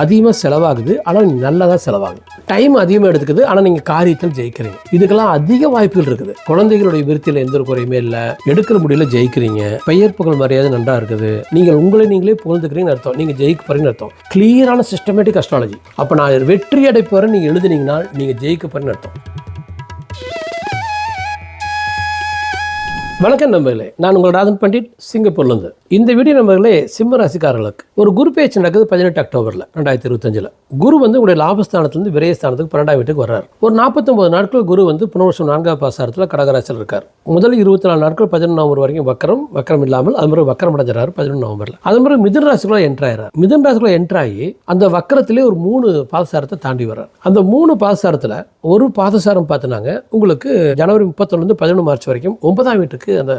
அதிகமாக செலவாகுது. ஆனால் நல்லதாக செலவாகுது டைம் அதிகமாக எடுத்துக்குது. ஆனால் நீங்கள் காரியத்தில் ஜெயிக்கிறீங்க. இதுக்கெல்லாம் அதிக வாய்ப்புகள் இருக்குது. குழந்தைகளுடைய விருத்தியில் எந்த ஒரு குறையுமே இல்லை. எடுக்கிற முடியல ஜெயிக்கிறீங்க. பெயர் புகழ் மரியாதை நன்றா இருக்குது. நீங்கள் உங்களை நீங்களே புகழ்ந்துக்கிறீங்கன்னு அர்த்தம். நீங்கள் ஜெயிக்க போறீங்கன்னு அர்த்தம். கிளியரான சிஸ்டமேட்டிக் அஸ்ட்ராலஜி அப்போ நான் வெற்றி அடைப்போறேன் நீங்கள் எழுதுனீங்கன்னா நீங்கள் ஜெயிக்க போறீங்கன்னு அர்த்தம். வணக்கம் நம்பர்களே நான் உங்கள் ராதன் பண்டிட் சிங்கப்பூர்லேருந்து. இந்த வீடியோ நம்பர்களே சிம்ம ராசிக்காரர்களுக்கு ஒரு குரு பேச்சு நடக்குது பதினெட்டு அக்டோபரில் ரெண்டாயிரத்தி இருபத்தஞ்சில். குரு வந்து உங்களுடைய லாபஸ்தானத்துலேருந்து விரயஸ்தானத்துக்கு பன்னெண்டாம் வீட்டுக்கு வர்றார். ஒரு நாற்பத்தொம்பது நாட்கள் குரு வந்து புனர்வசம் நான்காம் பாசாரத்தில் கடகராசியில் இருக்கார். முதல் இருபத்தி நாலு நாட்கள் பதினொன்று நவம்பர் வரைக்கும் வக்கரம் வக்கரம் இல்லாமல் அது மாதிரி வக்கரம் அடைஞ்சார் பதினொன்று நவம்பரில். அது மாதிரி மிதன் ராசிக்குள்ள என்ட்ரு ஆயிறார். மிதன் ராசிக்குள்ள என்ட்ரு ஆகி அந்த வக்கரத்திலே ஒரு மூணு பாதசாரத்தை தாண்டி வர்றார். அந்த மூணு பாதசாரத்தில் ஒரு பாதசாரம் பார்த்தினாங்க. உங்களுக்கு ஜனவரி முப்பத்தொன்னு பதினொன்று மார்ச் வரைக்கும் ஒன்பதாம் வீட்டுக்கு அந்த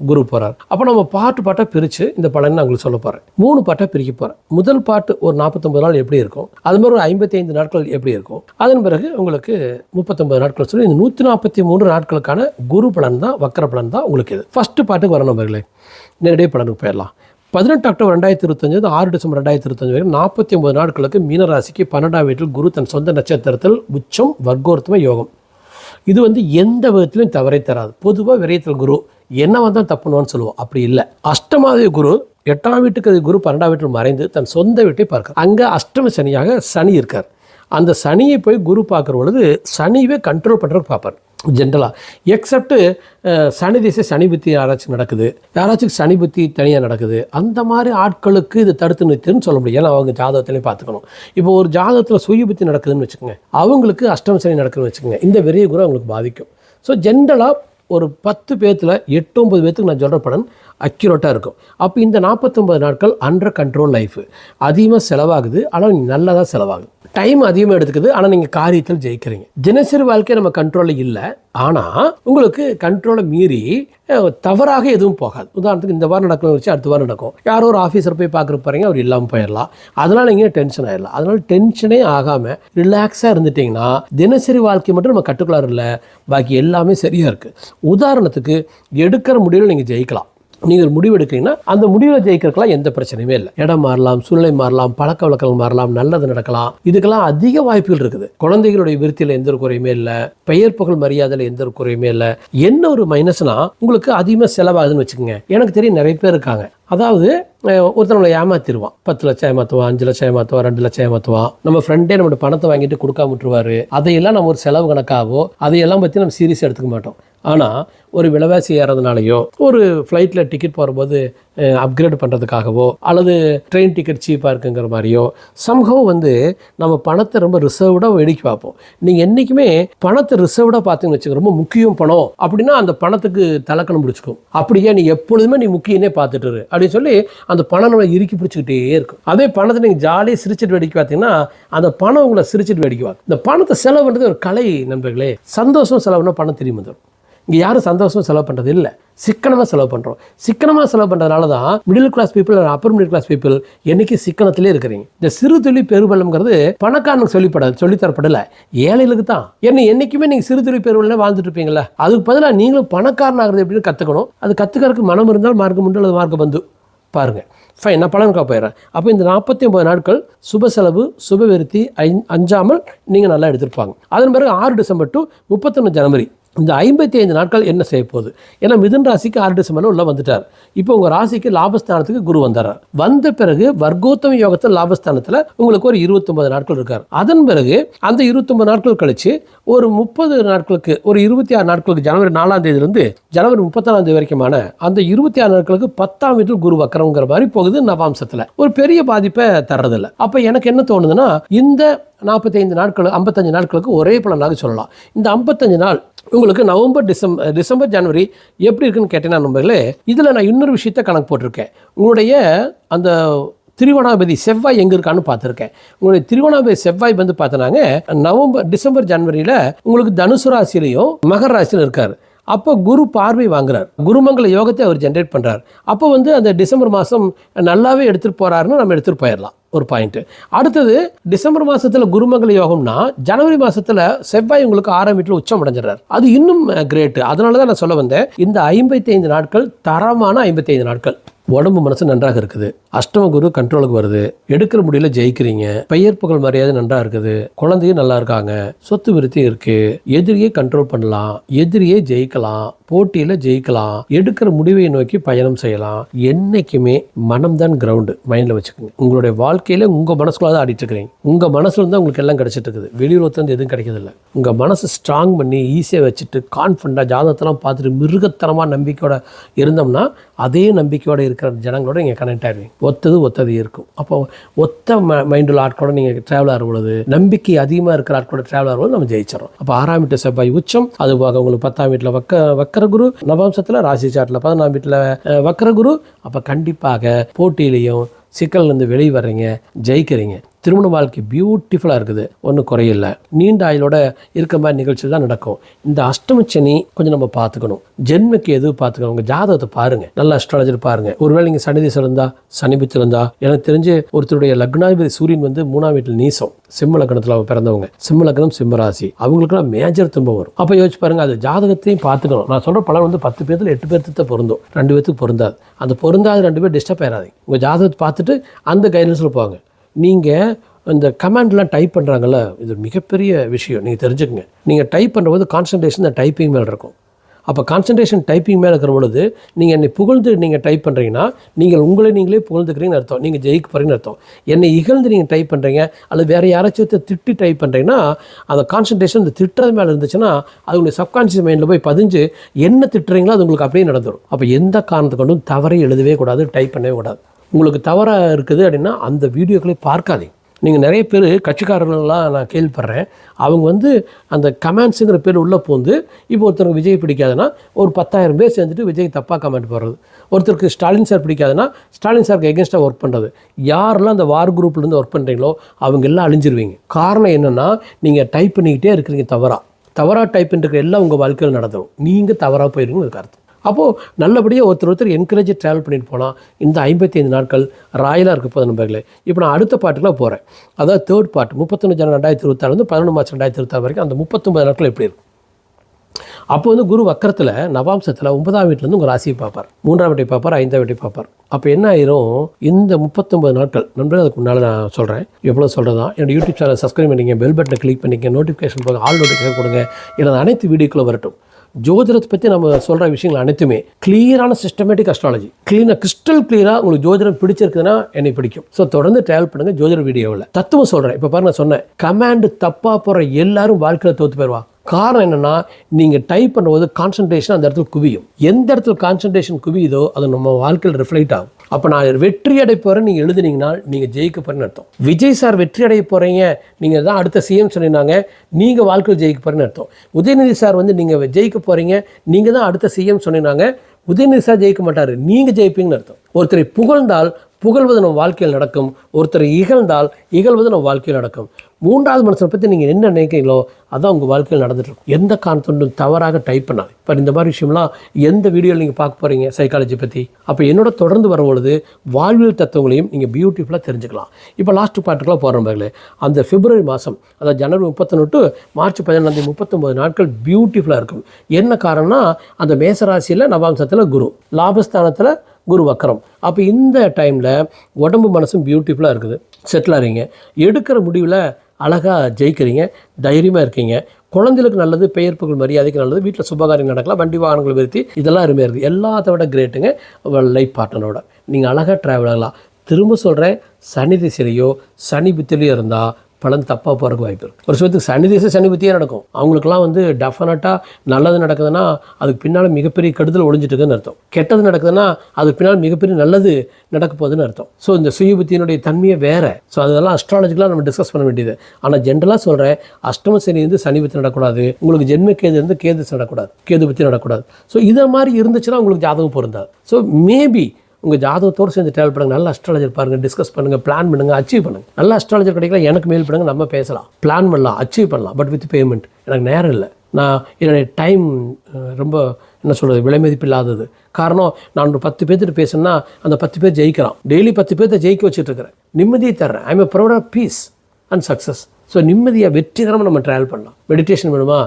குரு போகிறார் அப்போ நம்ம பாட்டு பாட்டாக பிரித்து இந்த பலன் நான் உங்களுக்கு சொல்ல போகிறேன் மூணு பாட்டாக பிரிக்க போகிறேன் முதல் பாட்டு ஒரு நாற்பத்தொம்பது நாள் எப்படி இருக்கும்? அது மாதிரி ஒரு ஐம்பத்தி ஐந்து நாட்கள் எப்படி இருக்கும்? அதன் பிறகு உங்களுக்கு முப்பத்தொம்பது நாட்கள் சொல்லி இந்த நூற்றி நாற்பத்தி மூன்று நாட்களுக்கான குரு பலன் தான் வக்கர பலன் தான் உங்களுக்கு இது. ஃபஸ்ட்டு பாட்டுக்கு வரணும் நண்பர்களே நேரடியாக பலனுக்கு போயிடலாம். பதினெட்டு அக்டோபர் ரெண்டாயிரத்தி இருபத்தஞ்சு ஆறு டிசம்பர் ரெண்டாயிரத்தி இருபத்தஞ்சு வரைக்கும் நாற்பத்தி ஒன்பது நாட்களுக்கு மீனராசிக்கு பன்னெண்டாம் வீட்டில் குரு தன் சொந்த நட்சத்திரத்தில் உச்சம் வர்க்கோர்த்தம யோகம். இது வந்து எந்த விதத்திலும் தவறை தராது. பொதுவாக விரயத்தில் குரு என்ன வந்தால் தப்புணுவான்னு சொல்லுவோம். அப்படி இல்லை. அஷ்டமாதிரி குரு எட்டாம் வீட்டுக்கு அது குரு பன்னெண்டாம் வீட்டில் மறைந்து தன் சொந்த வீட்டை பார்க்க அங்கே அஷ்டம சனியாக சனி இருக்கார். அந்த சனியை போய் குரு பார்க்குற பொழுது சனியவே கண்ட்ரோல் பண்ணுறதுக்கு பார்ப்பார். ஜென்ரலாக எக்ஸப்ட்டு சனி திசை சனி புத்தி யாராச்சும் நடக்குது. யாராச்சும் சனி புத்தி தனியாக நடக்குது. அந்த மாதிரி ஆட்களுக்கு இது தடுத்து நிறுத்துன்னு சொல்ல முடியும். ஏன்னா அவங்க ஜாதகத்திலையும் பார்த்துக்கணும். இப்போ ஒரு ஜாதகத்தில் சுய புத்தி நடக்குதுன்னு வச்சுக்கோங்க. அவங்களுக்கு அஷ்டம் சனி நடக்குதுன்னு வச்சுக்கோங்க. இந்த விரைய கூட அவங்களுக்கு பாதிக்கும். ஸோ ஜென்ரலாக ஒரு பத்து பேர்த்தில் எட்டு ஒம்பது பேர்த்துக்கு நான் சொல்கிற படம் அக்யூரேட்டாக இருக்கும். அப்போ இந்த நாற்பத்தொம்பது நாட்கள் அண்டர் கண்ட்ரோல் லைஃபு அதிகமாக செலவாகுது ஆனால் நல்லதாக செலவாகுது. டைம் அதிகமாக எடுத்துக்குது ஆனால் நீங்கள் காரியத்தில் ஜெயிக்கிறீங்க. தினசரி வாழ்க்கை நம்ம கண்ட்ரோலில் இல்லை ஆனால் உங்களுக்கு கண்ட்ரோலை மீறி தவறாக எதுவும் போகாது. உதாரணத்துக்கு இந்த வாரம் நடக்கணும் வச்சு அடுத்த வாரம் நடக்கும். யாரோ ஒரு ஆஃபீஸர் போய் பார்க்குற போகிறீங்க அவர் இல்லாமல் போயிடலாம். அதனால் நீங்கள் டென்ஷன் ஆயிடலாம். அதனால் டென்ஷனே ஆகாமல் ரிலாக்ஸாக இருந்துட்டிங்கன்னா தினசரி வாழ்க்கை மட்டும் நம்ம கட்டுக்குள்ளார இல்லை. பாக்கி எல்லாமே சரியாக இருக்குது உதாரணத்துக்கு எடுக்கிற முடிவில் நீங்கள் ஜெயிக்கலாம். நீங்கள் முடிவெடுக்கிறீங்கன்னா முடிவு எடுக்கிறீங்கன்னா அந்த முடிவில் ஜெயிக்கிறதுக்கெல்லாம் எந்த பிரச்சனையுமே இல்லை. இடம் மாறலாம் சூழ்நிலை மாறலாம் பழக்க வழக்கங்கள் மாறலாம் நல்லது நடக்கலாம். இதுக்கெல்லாம் அதிக வாய்ப்புகள் இருக்குது. குழந்தைகளுடைய விருத்தியில் எந்த ஒரு குறையுமே இல்லை. பெயர் புகழ் மரியாதையில் எந்த ஒரு குறையுமே இல்லை. என்ன ஒரு மைனஸ்னா உங்களுக்கு அதிகமாக செலவாகுதுன்னு வச்சுக்கோங்க. எனக்கு தெரியும் நிறைய பேர் இருக்காங்க. அதாவது அஹ், நம்மளை ஏமாத்திடுவான் பத்து லட்சம் ஏமாத்துவான் அஞ்சு லட்சம் ஏமாத்துவான் ரெண்டு லட்சம் ஏமாத்துவான். நம்ம ஃப்ரெண்டே நம்மளோட பணத்தை வாங்கிட்டு கொடுக்காம விட்டுருவாரு. அதையெல்லாம் நம்ம ஒரு செலவு கணக்காகவோ அதையெல்லாம் பற்றி நம்ம சீரியஸ் எடுத்துக்க மாட்டோம். ஆனால் ஒரு விலைவாசி ஏறதுனாலையோ ஒரு ஃப்ளைட்டில் டிக்கெட் போகிறபோது அப்கிரேட் பண்ணுறதுக்காகவோ அல்லது ட்ரெயின் டிக்கெட் சீப்பாக இருக்குங்கிற மாதிரியோ சம்ஹவ் வந்து நம்ம பணத்தை ரொம்ப ரிசர்வ்டாக வெடிக்கி பார்ப்போம். நீங்கள் என்றைக்குமே பணத்தை ரிசர்வ்டாக பார்த்தீங்கன்னு வச்சுக்கோங்க ரொம்ப முக்கியம் பணம். அப்படின்னா அந்த பணத்துக்கு தலக்கணம் பிடிச்சிக்கும். அப்படியே நீ எப்பொழுதுமே நீ முக்கியனே பார்த்துட்டு அப்படின்னு சொல்லி அந்த பணம் நம்மளை இறுக்கி பிடிச்சிக்கிட்டே இருக்கும். அதே பணத்தை நீங்கள் ஜாலியாக சிரிச்சிட்டு வெடிக்க பார்த்தீங்கன்னா அந்த பணம் உங்களை சிரிச்சிட்டு வெடிக்குவாங்க இந்த பணத்தை செலவுன்றது ஒரு கலை நண்பர்களே சந்தோஷம் செலவுனா பணம் தெரியும் வந்துடும் இங்கே யாரும் சந்தோஷமாக செலவு பண்ணுறது இல்லை. சிக்கனமாக செலவு பண்ணுறோம் சிக்கனமாக செலவு பண்ணுறதுனால தான் middle class people upper middle class people என்னைக்கு சிக்கனத்திலே இருக்கிறீங்க. இந்த சிறு தொழில் பெருபலம்ங்கிறது பணக்காரனுக்கு சொல்லிப்படாது சொல்லித்தரப்படலை. ஏழைகளுக்கு தான். என்ன என்றைக்குமே நீங்கள் சிறு தொழில் பெருவெல்லாம் வாழ்ந்துட்டு இருப்பீங்களா அதுக்கு பதிலாக நீங்களும் பணக்காரனாகிறது எப்படின்னு கற்றுக்கணும் அது கற்றுக்கறதுக்கு மனம் இருந்தால் மார்க்கம் உண்டு அல்லது மார்க்க வந்து பாருங்கள் ஃபைன் நான் பலனுக்காக போயிடுறேன். அப்போ இந்த நாற்பத்தி ஒம்பது நாட்கள் சுப செலவு சுப விருத்தி ஐ அஞ்சாமல் நீங்கள் நல்லா எடுத்திருப்பாங்க. அதன் பிறகு ஆறு டிசம்பர் டு முப்பத்தொன்று ஜனவரி. இந்த ஐம்பத்தி ஐந்து நாட்கள் என்ன செய்ய போகுது? ஏன்னா மிதுன் ராசிக்கு ஆறு டிசம்பர்ல உள்ள வந்துட்டார். இப்போ உங்கள் ராசிக்கு லாபஸ்தானத்துக்கு குரு வந்தார் வந்த பிறகு வர்க்கோத்தம யோகத்தில் லாபஸ்தானத்தில் உங்களுக்கு ஒரு இருபத்தொன்பது நாட்கள் இருக்கார். அதன் பிறகு அந்த இருபத்தொன்பது நாட்கள் கழிச்சு ஒரு முப்பது நாட்களுக்கு ஒரு இருபத்தி ஆறு நாட்களுக்கு ஜனவரி நாலாம் தேதியிலிருந்து ஜனவரி முப்பத்தாறாம் தேதி வரைக்குமான அந்த இருபத்தி ஆறு நாட்களுக்கு பத்தாம் வீட்டில் குரு வக்கரங்கிற மாதிரி போகுது நவாம்சத்தில். ஒரு பெரிய பாதிப்பை தர்றதில்ல. அப்போ எனக்கு என்ன தோணுதுன்னா இந்த நாற்பத்தைந்து நாட்கள் ஐம்பத்தஞ்சு நாட்களுக்கு ஒரே பலனாக சொல்லலாம். இந்த ஐம்பத்தஞ்சு நாள் உங்களுக்கு நவம்பர் டிசம்பர் டிசம்பர் ஜனவரி எப்படி இருக்குன்னு கேட்டேன்னா நண்பர்களே இதில் நான் இன்னொரு விஷயத்த கணக்கு போட்டிருக்கேன். உங்களுடைய அந்த திருவண்ணாபதி செவ்வாய் எங்கே இருக்கான்னு பார்த்துருக்கேன். உங்களுடைய திருவண்ணாபதி செவ்வாய் வந்து பார்த்தனாங்க நவம்பர் டிசம்பர் ஜனவரியில் உங்களுக்கு தனுசு ராசிலையும் மகர ராசியிலும் இருக்கார். அப்போ குரு பார்வை வாங்குறார். குருமங்கல யோகத்தை அவர் ஜென்ரேட் பண்ணுறார் அப்போ வந்து அந்த டிசம்பர் மாதம் நல்லாவே எடுத்துகிட்டு போகிறாருன்னு நம்ம எடுத்துகிட்டு போயிடலாம். ஒரு பாயிண்ட்டு அடுத்தது டிசம்பர் மாதத்தில் குருமங்கல யோகம்னா ஜனவரி மாதத்தில் செவ்வாய் உங்களுக்கு ஆறாம் வீட்டில் உச்சம் அடைஞ்சிடறார். அது இன்னும் கிரேட்டு அதனால தான் நான் சொல்ல வந்தேன் இந்த ஐம்பத்தைந்து நாட்கள் தரமான ஐம்பத்தைந்து நாட்கள். உடம்பு மனசு நன்றாக இருக்குது. அஷ்டம குரு கண்ட்ரோலுக்கு வருது. எடுக்கிற முடியல ஜெயிக்கிறீங்க. பெயர் புகழ் மரியாதை நன்றா இருக்குது. குழந்தையும் நல்லா இருக்காங்க. சொத்து விருத்தி இருக்கு. எதிரியை கண்ட்ரோல் பண்ணலாம். எதிரியை ஜெயிக்கலாம். போட்டியில ஜெயிக்கலாம். எடுக்கிற முடிவை நோக்கி பயணம் செய்யலாம். என்னைக்குமே மனம் தான் கிரவுண்டு மைண்ட்ல வச்சுக்கோங்க. உங்களுடைய வாழ்க்கையில உங்க மனசுக்குள்ள தான் ஆடிட்டு இருக்கிறீங்க. உங்க மனசுல இருந்தா உங்களுக்கு எல்லாம் கிடைச்சிட்டு இருக்குது. வெளியுலகத்துல இருந்து எதுவும் கிடைக்கிறதில்ல. உங்க மனசு ஸ்ட்ராங் பண்ணி ஈஸியாக வச்சுட்டு கான்ஃபிடண்டாக ஜாதகத்தெல்லாம் பார்த்துட்டு மிருகத்தனமாக நம்பிக்கையோட இருந்தோம்னா அதே நம்பிக்கையோட இருக்கிற ஜனங்களோட நீங்கள் கனெக்ட் ஆகிடுவீங்க ஒத்தது ஒத்தது இருக்கும். அப்போ ஒத்த மைண்டில் ஆட்களோட நீங்கள் ட்ராவல் ஆகும் பொழுது நம்பிக்கை அதிகமாக இருக்கிற ஆட்களோட ட்ராவல் ஆகும்போது நம்ம ஜெயிச்சிடறோம். அப்போ ஆறாம் வீட்டு செவ்வாய் உச்சம். அது போக உங்களுக்கு பத்தாம் வீட்டில் வக்க வக்கர குரு நவம்சத்தில் ராசி சாட்டில் பதினாம் வீட்டில் வக்கர குரு. அப்போ கண்டிப்பாக போட்டியிலையும் சிக்கல்லேருந்து வெளியே வர்றீங்க ஜெயிக்கிறீங்க. திருமண வாழ்க்கை பியூட்டிஃபுல்லாக இருக்குது. ஒன்றும் குறையில்லை. நீண்ட ஆயுளோட இருக்க மாதிரி நிகழ்ச்சிகள் தான் நடக்கும். இந்த அஷ்டமச்சனி கொஞ்சம் நம்ம பார்த்துக்கணும். ஜென்மக்கு எது பார்த்துக்கணும்? உங்கள் ஜாதகத்தை பாருங்கள் நல்ல அஸ்ட்ராலஜர் பாருங்கள் ஒருவேளை நீங்கள் சனி திசை இருந்தா சனி பித்து இருந்தா எனக்கு தெரிஞ்சு ஒருத்தருடைய லக்னாதிபதி சூரியன் வந்து மூணாம் வீட்டில் நீசம். சிம்ம லக்னத்தில் அவங்க பிறந்தவங்க. சிம்ம லக்னம் சிம்மராசி அவங்களுக்குலாம் மேஜர் துன்பம் வரும். அப்போ யோசிச்சு பாருங்க அது ஜாதகத்தையும் பார்த்துக்கணும். நான் சொல்கிற பலன் வந்து பத்து பேர்த்தில் எட்டு பேர்த்து தான் பொருந்தும். ரெண்டு பேர்த்துக்கு பொருந்தாது. அந்த பொருந்தாத ரெண்டு பேர் டிஸ்டர்ப் ஆயிடாது உங்கள் ஜாதகத்தை பார்த்துட்டு அந்த கைடன்ஸில் போவாங்க நீங்கள் அந்த கமாண்ட்லாம் டைப் பண்ணுறாங்கல்ல இது மிகப்பெரிய விஷயம். நீங்கள் தெரிஞ்சுக்கங்க. நீங்கள் டைப் பண்ணும்போது கான்சன்ட்ரேஷன் அந்த டைப்பிங் மேலே இருக்கும். அப்போ கான்சன்ட்ரேஷன் டைப்பிங் மேலே இருக்கிற பொழுது நீங்கள் என்னை புகழ்ந்து நீங்கள் டைப் பண்ணுறீங்கன்னா நீங்கள் உங்களை நீங்களே புகழ்ந்துக்கிறீங்கன்னு அர்த்தம். நீங்கள் ஜெயிக்க போகிறீங்கன்னு அர்த்தம். என்னை இகழ்ந்து நீங்கள் டைப் பண்ணுறீங்க அல்லது வேறு யாராச்சும் திட்டி டைப் பண்ணுறீங்கன்னா அந்த கான்சன்ட்ரேஷன் இந்த திட்டுறது மேலே இருந்துச்சுன்னா அது உங்களுக்கு சப்கான்ஷியஸ் மைண்டில் போய் பதிஞ்சு என்ன திட்டுறீங்களோ அது உங்களுக்கு அப்படியே நடந்துடும் அப்போ எந்த காரணத்தை கொண்டும் தவறை எழுதவே கூடாது டைப் பண்ணவே கூடாது. உங்களுக்கு தவறாக இருக்குது அப்படின்னா அந்த வீடியோக்களை பார்க்காதீங்க. நீங்கள் நிறைய பேர் கட்சிக்காரர்கள்லாம் நான் கேள்விப்படுறேன். அவங்க வந்து அந்த கமெண்ட்ஸுங்கிற பேர் உள்ளே போந்து இப்போ ஒருத்தருக்கு விஜய் பிடிக்காதுன்னா ஒரு பத்தாயிரம் பேர் சேர்ந்துட்டு விஜய் தப்பாக கமெண்ட் போடுறது. ஒருத்தருக்கு ஸ்டாலின் சார் பிடிக்காதுன்னா ஸ்டாலின் சாருக்கு எகென்ஸ்டாக ஒர்க் பண்ணுறது யாரெல்லாம் அந்த வார் குரூப்லேருந்து ஒர்க் பண்ணுறீங்களோ அவங்க எல்லாம் அழிஞ்சிருவீங்க. காரணம் என்னென்னா நீங்கள் டைப் பண்ணிக்கிட்டே இருக்கிறீங்க தவறாக தவறாக டைப் பண்ணிருக்கிற எல்லாம் உங்கள் வாழ்க்கையில் நடந்துடும் நீங்கள் தவறாக போயிருக்கீங்கன்னு அதுக்கு அர்த்தம் அப்போது நல்லபடியாக ஒருத்தர் ஒருத்தர் என்கரேஜ் ட்ராவல் பண்ணிட்டு போனால் இந்த ஐம்பத்தி ஐந்து நாட்கள் ராயலாக இருக்க போதும் நண்பர்களே. இப்போ நான் அடுத்த பாட்டுக்குலாம் போகிறேன் அதாவது தேர்ட் பார்ட் முப்பத்தொன்று ஜனவரி ரெண்டாயிரத்தி இருபத்தாறுலேருந்து பதினொன்று மார்ச் ரெண்டாயிரத்தி இருபத்தாறு வரைக்கும் அந்த முப்பத்தொம்பது நாட்கள் எப்படி இருக்கும்? அப்போ வந்து குரு வக்கரத்தில் நவாம்சத்தில் ஒன்பதாம் வீட்டிலேருந்து உங்கள் ராசியை பார்ப்பார். மூன்றாம் வீட்டை பார்ப்பார் ஐந்தாம் வீட்டை பார்ப்பார். அப்போ என்ன ஆயிரும்? இந்த முப்பத்தொம்பது நாட்கள் நண்பர்கள் அதுக்கு முன்னால் நான் சொல்கிறேன் எவ்வளோ சொல்கிறதா என்னோட யூடியூப் சேனல் சப்ஸ்கிரைப் பண்ணிங்க பெல் பட்டனை கிளிக் பண்ணிங்க நோட்டிஃபிகேஷன் போக ஆல் நோட்டிஃபிகேஷன் கொடுங்க. எனது அனைத்து வீடியோக்களும் வரட்டும். ஜோதிடத்தை பற்றி நம்ம சொல்கிற விஷயங்கள் அனைத்துமே கிளியரான சிஸ்டமேட்டிக் அஸ்ட்ராலஜி கிளீனாக கிறிஸ்டல் கிளியராக உங்களுக்கு ஜோதிடம் பிடிச்சிருக்குதுன்னா என்னை பிடிக்கும். ஸோ தொடர்ந்து ட்ராவல் பண்ணுங்கள் ஜோதிட வீடியோவில் தத்துவம் சொல்கிறேன் இப்போ பாருங்க நான் சொன்னேன். கமாண்டு தப்பாக போகிற எல்லாரும் வாழ்க்கையில் தோற்று போயிடுவா காரணம் என்னென்னா நீங்கள் டைப் பண்ணும்போது கான்சன்ட்ரேஷன் அந்த இடத்துல குவியும். எந்த இடத்துல கான்சன்ட்ரேஷன் குவியுதோ அது நம்ம வாழ்க்கையில் ரிஃப்ளெக்ட் ஆகும். அப்போ நான் வெற்றி அடை போகிறேன் நீங்கள் எழுதுனீங்கன்னா நீங்கள் ஜெயிக்க போகிறேன்னு அர்த்தம். விஜய் சார் வெற்றி அடைய போகிறீங்க நீங்கள் தான் அடுத்த சிஎம் சொன்னீங்க நீங்கள் வாழ்க்கையில் ஜெயிக்க போகிறேன்னு அர்த்தம். உதயநிதி சார் வந்து நீங்கள் ஜெயிக்க போகிறீங்க நீங்கள் தான் அடுத்த சிஎம் சொன்னீங்க உதயநிதி சார் ஜெயிக்க மாட்டார் நீங்கள் ஜெயிப்பீங்கன்னு அர்த்தம். ஒருத்தரை புகழ்ந்தால் புகழ்வது நம்ம வாழ்க்கையில் நடக்கும். ஒருத்தரை இகழ்ந்தால் இகழ்வது நம்ம வாழ்க்கையில் நடக்கும். மூன்றாவது மனுஷனை பற்றி நீங்கள் என்ன நினைக்கிறீங்களோ அதான் உங்கள் வாழ்க்கையில் நடந்துட்டுருக்கும் எந்த காரணத்தொண்டும் தவறாக டைப் பண்ணாது இப்போ இந்த மாதிரி விஷயம்லாம் எந்த வீடியோவில் நீங்கள் பார்க்க போகிறீங்க சைக்காலஜி பற்றி அப்போ என்னோட தொடர்ந்து வரும்பொழுது வாழ்வியல் தத்துவங்களையும் நீங்கள் பியூட்டிஃபுல்லாக தெரிஞ்சுக்கலாம். இப்போ லாஸ்ட் பாட்டுக்கெலாம் போகிறவங்களே அந்த பிப்ரவரி மாதம் அதாவது ஜனவரி முப்பத்தொன்று டு மார்ச் பதினொன்றாந்தேதி முப்பத்தொம்பது நாட்கள் பியூட்டிஃபுல்லாக இருக்கும். என்ன காரணம்னா அந்த மேசராசியில் நவாம்சத்தில் குரு லாபஸ்தானத்தில் குரு வக்கரம். அப்போ இந்த டைமில் உடம்பு மனசும் பியூட்டிஃபுல்லாக இருக்குது. செட்டில் ஆகிறீங்க எடுக்கிற முடிவில் அழகாக ஜெயிக்கிறீங்க. தைரியமாக இருக்கீங்க. குழந்தைகளுக்கு நல்லது பெயர் புகழ் மரியாதைக்கு நல்லது வீட்டில் சுபகாரியம் நடக்கலாம் வண்டி வாகனங்கள் விருத்தி இதெல்லாம் அருமையாக இருக்குது. எல்லாத்த விட கிரேட்டுங்க லைஃப் பார்ட்னரோட நீங்கள் அழகாக ட்ராவல் ஆகலாம். திரும்ப சொல்கிறேன் சனி திசையிலையோ சனி புத்திலையோ இருந்தால் பலன் தப்பாக போகிறதுக்கு வாய்ப்பு இருக்குது ஒரு சிலத்துக்கு சனி திசை சனி புத்தியே நடக்கும். அவங்களுக்குலாம் வந்து டெஃபினட்டாக நல்லது நடக்குதுன்னா அதுக்கு பின்னால் மிகப்பெரிய கெடுதல் ஒழிஞ்சிட்டுருக்குன்னு அர்த்தம். கெட்டது நடக்குதுன்னா அதுக்கு பின்னால் மிகப்பெரிய நல்லது நடக்க போகுதுன்னு அர்த்தம். ஸோ இந்த சுய புத்தியினுடைய வேறு. ஸோ அதெல்லாம் அஸ்ட்ராலஜிக்கலாக நம்ம டிஸ்கஸ் பண்ண வேண்டியது. ஆனால் ஜென்ரலாக சொல்கிறேன் அஷ்டம சனி வந்து சனி நடக்கூடாது உங்களுக்கு ஜென்ம கேது இருந்து கேது நடக்கூடாது கேது பற்றி நடக்கூடாது ஸோ இதை மாதிரி இருந்துச்சுன்னா உங்களுக்கு ஜாதகம் பொருந்தாது. ஸோ மேபி உங்கள் ஜாதகத்தோடு சேர்ந்து ட்ராவல் பண்ணுங்கள் நல்ல அஸ்ட்ராலஜர் பாருங்கள் டிஸ்கஸ் பண்ணுங்கள் பிளான் பண்ணுங்கள் அச்சீவ் பண்ணுங்கள் நல்ல அஸ்ட்ராலஜர் கிடைக்கல எனக்கு மெயில் பண்ணுங்கள் நம்ம பேசலாம். பிளான் பண்ணலாம் அச்சீவ் பண்ணலாம் பட் வித் பேமெண்ட் எனக்கு நேரம் இல்லை. நான் என்னுடைய டைம் ரொம்ப என்ன சொல்கிறது விலை மதிப்பு இல்லாதது. காரணம் நான் ஒரு பத்து பேர்த்துட்டு பேசுனா அந்த பத்து பேர் ஜெயிக்கிறான். டெய்லி பத்து பேர்த்த ஜெயிக்க வச்சுட்டு இருக்கிறேன். நிம்மதியை தர்றேன். I am proud of peace and success so நிம்மதியாக வெற்றிகரமாக நம்ம ட்ராவல் பண்ணலாம். மெடிடேஷன் வேணுமா?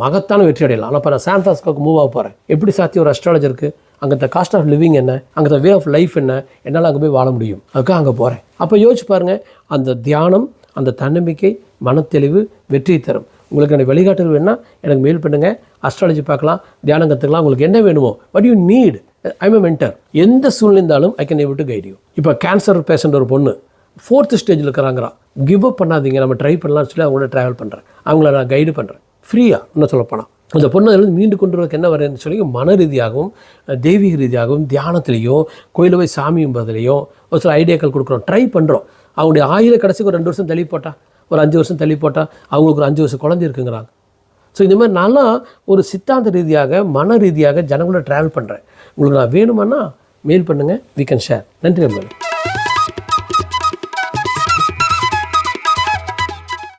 மகத்தான வெற்றி அடையலாம். ஆனால் இப்போ நான் சான் மூவ் ஆக போகிறேன் எப்படி சாத்தியம்? ஒரு அஸ்ட்ராலஜருக்கு அங்கே காஸ்ட் ஆஃப் லிவிங் என்ன? அங்கே வே ஆஃப் லைஃப் என்ன? என்னால் அங்கே போய் வாழ முடியும். அதுக்காக அங்கே போகிறேன் அப்போ யோசிச்சு பாருங்கள் அந்த தியானம் அந்த தன்னம்பிக்கை மனத்தெளிவு வெற்றி தரும். உங்களுக்கு எனக்கு வழிகாட்டுதல் வேணால் எனக்கு மெயில் பண்ணுங்கள் அஸ்ட்ராலஜி பார்க்கலாம் தியானம் கற்றுக்கலாம் உங்களுக்கு என்ன வேணுமோ but you need I'm a mentor எந்த சூழ்நிலை இருந்தாலும் I can able to guide you இப்போ கேன்சர் பேஷண்ட் ஒரு பொண்ணு ஃபோர்த்து ஸ்டேஜில் இருக்கிறாங்கிறா. கிவ் அப் பண்ணாதீங்க. நம்ம ட்ரை பண்ணலாம்னு சொல்லி அவங்கள ட்ராவல் பண்ணுறேன் அவங்கள நான் கைடு பண்ணுறேன் ஃப்ரீயாக இன்னும் சொல்லப்போனால் அந்த பொண்ணு அதிலிருந்து மீண்டு கொண்டு வரதுக்கு என்ன வரேன்னு சொல்லி மன ரீதியாகவும் தெய்வீக ரீதியாகவும் தியானத்துலேயும் கோயிலில் போய் சாமி கும்புறதுலையும் ஒரு சில ஐடியாக்கள் கொடுக்குறோம். ட்ரை பண்ணுறோம் அவங்களுடைய ஆயுத கடைசிக்கு ஒரு ரெண்டு வருஷம் தள்ளி போட்டால் ஒரு அஞ்சு வருஷம் தள்ளி போட்டால் அவங்களுக்கு ஒரு அஞ்சு வருஷம் குழந்தை இருக்குங்கிறாங்க. ஸோ இந்த மாதிரி நான்லாம் ஒரு சித்தாந்த ரீதியாக மன ரீதியாக ஜனங்களோட ட்ராவல் பண்ணுறேன் உங்களுக்கு நான் வேணுமானா மெயில் பண்ணுங்கள் வி கேன் ஷேர் நன்றி நம்பர்